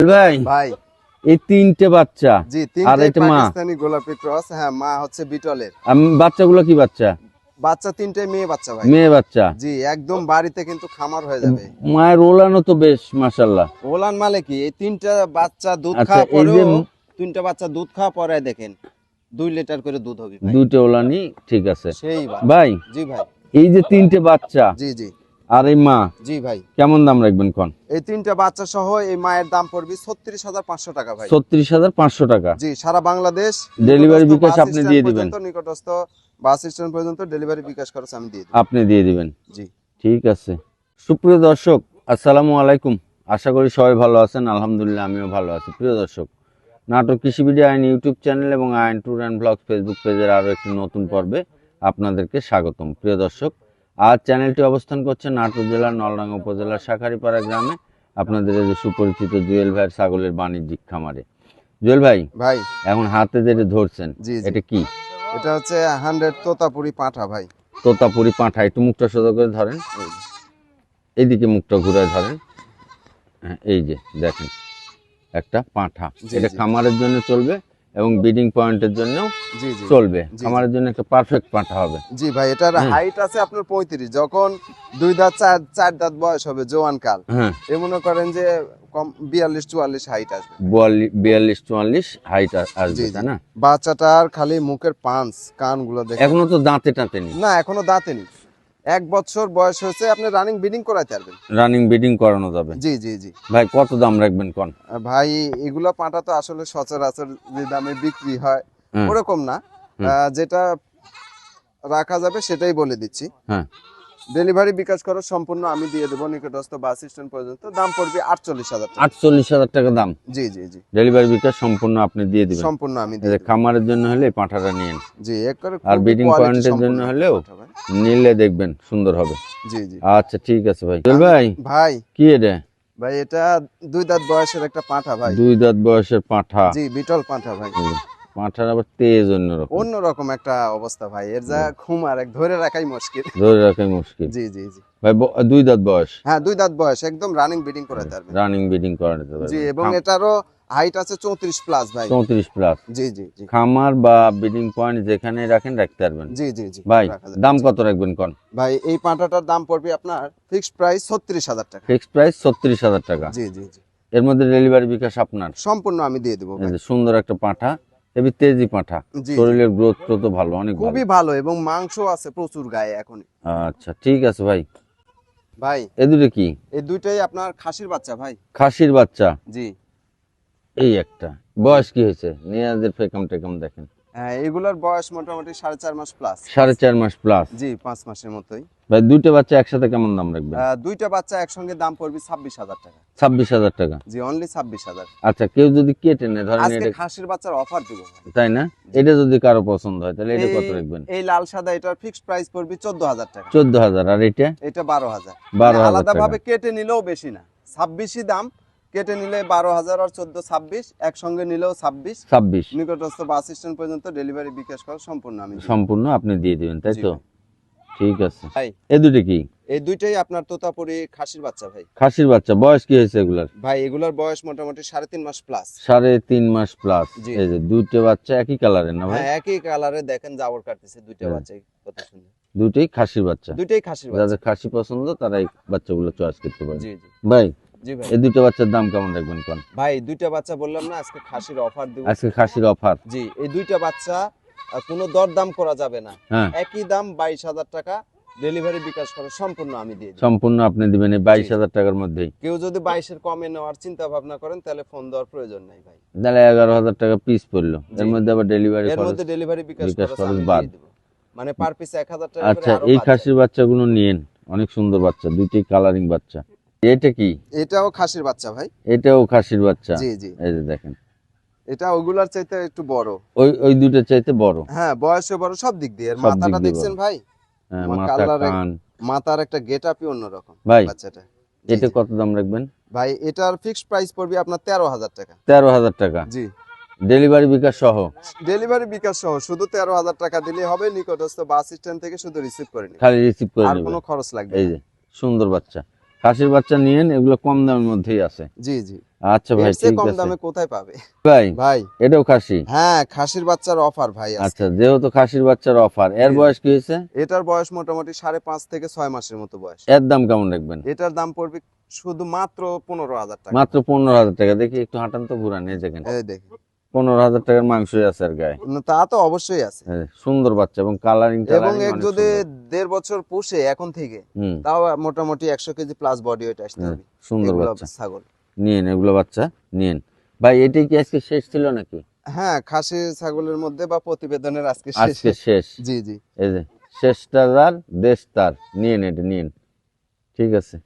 ভাই ভাই। এই তিনটে বাচ্চা। জি আর এটা মা? পাকিস্তানি গোলাপি ক্রস হ্যাঁ মা হচ্ছে বিটলের। বাচ্চাগুলো কি বাচ্চা? বাচ্চা তিনটে মেয়ে বাচ্চা ভাই। মেয়ে বাচ্চা? জি একদম বাড়িতে কিন্তু খামার হয়ে যাবে। মায়ের ওলানো তো বেশ মাসাল্লাহ ওলান মালে কি? এই তিনটা বাচ্চা দুধ আচ্ছা, খাওয়া তিনটা বাচ্চা দুধ খাওয়া পরে দেখেন দুই লিটার করে দুধ হবে। দুইটা ওলানি ঠিক আছে। সেই ভাই জি ভাই। এই যে তিনটে বাচ্চা জি জি। আর এই মা? জি ভাই। কেমন দাম রাখবেন কোন? এই তিনটা বাচ্চা সহ এই মায়ের দাম পড়বে ছত্রিশ হাজার পাঁচশো টাকা ভাই। ছত্রিশ হাজার পাঁচশো টাকা। জি সারা বাংলাদেশ Delivery বিকাশ আপনি দিয়ে দিবেন। নিকটস্থ বাস স্ট্যান্ড পর্যন্ত ডেলিভারি বিকাশ খরচ আমি দিয়ে আপনি দিয়ে দিবেন। জি। ঠিক আছে। সুপ্রিয় দর্শক আসসালামু আলাইকুম। আশা করি সবাই ভালো আছেন। আলহামদুলিল্লাহ আমিও ভালো আছি। প্রিয় দর্শক নাটক কৃষিবিডি আইন ইউটিউব চ্যানেল এবং আইন ট্যুর অ্যান্ড ব্লগ ফেসবুক পেজের আরও একটি নতুন পর্বে আপনাদেরকে স্বাগতম। প্রিয় দর্শক আজ চ্যানেলটি অবস্থান করছে নাটোর জেলার নলডাঙ্গা উপজেলার শাখারিপাড়া গ্রামে। আপনাদের যে সুপরিচিত জুয়েল ভাইয়ের ছাগলের বাণিজ্যিক খামারে। জুয়েল ভাই ভাই। এখন হাতে যেটা ধরছেন এটা কি? এটা হচ্ছে হান্ড্রেড তোতাপুরি পাঁঠা ভাই। তোতাপুরি পাঁঠা একটু মুখটা সোজা করে ধরেন। এইদিকে মুখটা ঘুরে ধরেন। হ্যাঁ, এই যে দেখেন একটা পাঁঠা। এটা খামারের জন্য চলবে? এবং ব্রিডিং পয়েন্টের জন্য জি জি চলবে। খামারের জন্য একটা পারফেক্ট পাঁঠা হবে। জি ভাই এটার হাইট আছে আপনার পঁয়ত্রিশ। যখন দুই দাঁত চার চার দাঁত বয়স হবে জোয়ান কাল এ মনে করেন যে কম বিয়াল্লিশ চুয়াল্লিশ হাইট আসবে। বিয়াল্লিশ চুয়াল্লিশ হাইট আসবে। তাই না? বাচ্চাটার খালি মুখের পাঁচ কানগুলো দেখেন। এখনও তো দাঁতে টাঁতে নি না এখনও দাঁতে নেই। এক বছর বয়স হয়েছে আপনি রানিং বিডিং করাইতে পারবেন। রানিং ব্রিডিং করানো যাবে? জি জি জি। ভাই কত দাম রাখবেন কোন? ভাই এগুলো পাটা তো আসলে সচরাচর যে দামে বিক্রি হয়। ওরকম না। যেটা রাখা যাবে সেটাই বলে দিচ্ছি। হ্যাঁ। ডেলিভারি বিকাশ খরচ সম্পূর্ণ আমি দিয়ে দেবো নিকটস্থ বাস স্ট্যান্ড পর্যন্ত। দাম পড়বে আটচল্লিশ হাজার টাকা। আটচল্লিশ হাজার টাকা দাম? জি জি জি। ডেলিভারি বিকাশ সম্পূর্ণ আপনি দিয়ে দিবেন? সম্পূর্ণ আমি দিয়ে। খামারের জন্য হলে পাঁঠাটা নিয়েন জি এক করে আর point এর জন্য হলেও? নিলে দেখবেন সুন্দর হবে। জি জি। আচ্ছা ঠিক আছে ভাই। ভাই ভাই। কি এটা? ভাই এটা দুই দাঁত বয়সের একটা পাঁঠা ভাই। দুই দাঁত বয়সের পাঁঠা। জি বিটল পাঁঠা ভাই। পাঁঠার আবার তেজ অন্যরকম। অন্যরকম একটা অবস্থা ভাই। এর যা খুমার এক ধরে রাখাই মুশকিল। ধরে রাখাই মুশকিল। জি জি জি। ভাই দুই দাঁত বয়স? হ্যাঁ দুই দাঁত বয়স। একদম রানিং বিডিং করাতে পারবেন রানিং ব্রিডিং করা যেতে জি এবং এটারও হাইট আছে চৌত্রিশ প্লাস ভাই। চৌত্রিশ প্লাস জি জি জি। খামার বা ব্রিডিং পয়েন্ট যেখানে রাখেন রাখতে পারবেন। জি জি জি। ভাই দাম কত রাখবেন কোন? ভাই এই পাঁঠাটার দাম পড়বে আপনার ফিক্সড প্রাইস ছত্রিশ হাজার টাকা। ফিক্সড প্রাইস ছত্রিশ হাজার টাকা। জি জি জি। এর মধ্যে ডেলিভারি বিকাশ আপনার? সম্পূর্ণ আমি দিয়ে দেবো সুন্দর একটা পাঁঠা। এবি তেজি পাঁঠা। শরীরের গ্রোথ তো ভালো অনেক খুবই ভালো। এবং মাংস আছে প্রচুর গায়ে এখন। আচ্ছা ঠিক আছে ভাই। ভাই এ দুটো কি? এই দুইটাই আপনার খাসির বাচ্চা ভাই। খাসির বাচ্চা? জি। এই একটা। বয়স কি হয়েছে? নিয়াজের ফেকাম টেকাম দেখেন। এগুলোর বয়স মোটামুটি সাড়ে চার মাস প্লাস সাড়ে চার মাস প্লাস জি পাঁচ মাসের মতোই। ভাই দুইটা বাচ্চা একসাথে কেমন দাম রাখবেন? দুইটা বাচ্চা একসঙ্গে দাম পড়বে ছাব্বিশ হাজার টাকা। ছাব্বিশ হাজার টাকা? জি অনলি ছাব্বিশ হাজার। আচ্ছা কেউ যদি কেটে নেয় ধরেন আজকে খাসির বাচ্চার অফার দিব তাই না? এটা যদি কারও পছন্দ হয় তাহলে এটা কত রাখবেন? এই লাল সাদা এটার ফিক্সড প্রাইস পড়বে চোদ্দ হাজার টাকা। চোদ্দ হাজার আর এটা? এটা বারো হাজার। বারো হাজার আলাদা ভাবে কেটে নিলেও বেশি না। ছাব্বিশই দাম কেটে নিলে বারো হাজার আর চোদ্দ ছাব্বিশ একসঙ্গে নিলেও ছাব্বিশ। ছাব্বিশ। নিকটস্থ বাস স্ট্যান্ড পর্যন্ত ডেলিভারি বিকাশ করা সম্পূর্ণ আমি সম্পূর্ণ আপনি দিয়ে দিবেন তাই তো? ঠিক আছে। ভাই। এ দুটো কি? এই দুইটাই আপনার তোতাপুরি খাসির বাচ্চা ভাই। খাসির বাচ্চা বয়স কি হয়েছে এগুলার? ভাই এগুলার বয়স মোটামুটি সাড়ে তিন মাস প্লাস সাড়ে তিন মাস প্লাস। এই যে দুটো বাচ্চা একই কালারের না ভাই? হ্যাঁ একই কালারে দেখেন জাবর কাটতেছে দুইটা হ্যাঁ। বাচ্চাই কত সুন্দর। দুটোই খাসির বাচ্চা। দুইটাই খাসির বাচ্চা। যাদের খাসি পছন্দ তারা এই বাচ্চাগুলো চয়েস করতে পারে। জি জি। ভাই এই দুটো বাচ্চার দাম কেমন রাখবেন কোন? ভাই দুইটা বাচ্চা বললাম না আজকে খাসির অফার দিব। আজকে খাসির অফার জি এই দুইটা বাচ্চা কোনো দরদাম করা যাবে না। হ্যাঁ। একই দাম বাইশ হাজার টাকা ডেলিভারি বিকাশ করে সম্পূর্ণ আমি দিয়ে সম্পূর্ণ আপনি দিবেন এই বাইশ। হাজার টাকার মধ্যেই। কেউ যদি বাইশের কমে নেওয়ার চিন্তা ভাবনা করেন তাহলে ফোন দেওয়ার প্রয়োজন নাই ভাই। তাহলে এগারো হাজার টাকা পিস পড়ল। এর মধ্যে আবার ডেলিভারি এর মধ্যে ডেলিভারি বিকাশ খরচ খরচ বাদ। মানে পার পিস এক হাজার টাকা আচ্ছা এই খাসির বাচ্চাগুলো নিয়েন। অনেক সুন্দর বাচ্চা দুইটি কালারিং বাচ্চা। এটা কি? এটাও খাসির বাচ্চা ভাই। এটাও খাসির বাচ্চা? জি জি। এই যে দেখেন। এটা ওগুলার চাইতে একটু বড়। ওই ওই দুইটার চাইতে বড়? হ্যাঁ বয়সে বড় সব দিক দিয়ে। মাথাটা দেখছেন ভাই? হ্যাঁ, মাথার একটা গেট আপই অন্যরকম ভাই বাচ্চাটা। এটা কত দাম রাখবেন? ভাই এটার ফিক্সড প্রাইস পড়বে আপনার তেরো হাজার টাকা। তেরো হাজার টাকা? জি। ডেলিভারি বিকাশ সহ? ডেলিভারি বিকাশ সহ শুধু তেরো হাজার টাকা দিলে হবে নিকটস্থ বাস স্ট্যান্ড থেকে শুধু রিসিভ করে খালি রিসিভ করে আর কোনো খরচ লাগবে এই যে সুন্দর বাচ্চা। খাসির বাচ্চা নিয়েন এগুলো কম দামের মধ্যেই আছে। জি জি। আচ্ছা ভাই ঠিক কম দামে কোথায় পাবে? ভাই ভাই। এটাও খাসি? হ্যাঁ খাসির বাচ্চার অফার ভাই। আচ্ছা যেহেতু খাসির বাচ্চার অফার এর বয়স কি হয়েছে? এটার বয়স মোটামুটি সাড়ে পাঁচ থেকে ছয় মাসের মতো বয়স। এর দাম কেমন রাখবেন? এটার দাম পড়বে শুধু মাত্র পনেরো হাজার টাকা। মাত্র পনেরো হাজার টাকা। দেখি একটু হাঁটান তো ঘুরান এই দেখেন। এই দেখি পনেরো হাজার টাকার মাংসই আছে আর গায়ে। তা তো অবশ্যই আছে। সুন্দর বাচ্চা এবং কালারিং এবং এক যদি দেড় বছর পুষে এখন থেকে তাও মোটামুটি একশো কেজি প্লাস বডি ওয়েট আসতে হবে। সুন্দর বাচ্চা। ছাগল। নিয়েন এগুলো বাচ্চা নিয়েন ভাই এটাই কি আজকে শেষ ছিল নাকি? হ্যাঁ খাসি ছাগলের মধ্যে বা প্রতিবেদনের আজকে আজকে শেষ। শেষ জি জি। এই যে শেষটা যার দেশ তার নিয়েন এটা নিয়েন ঠিক আছে।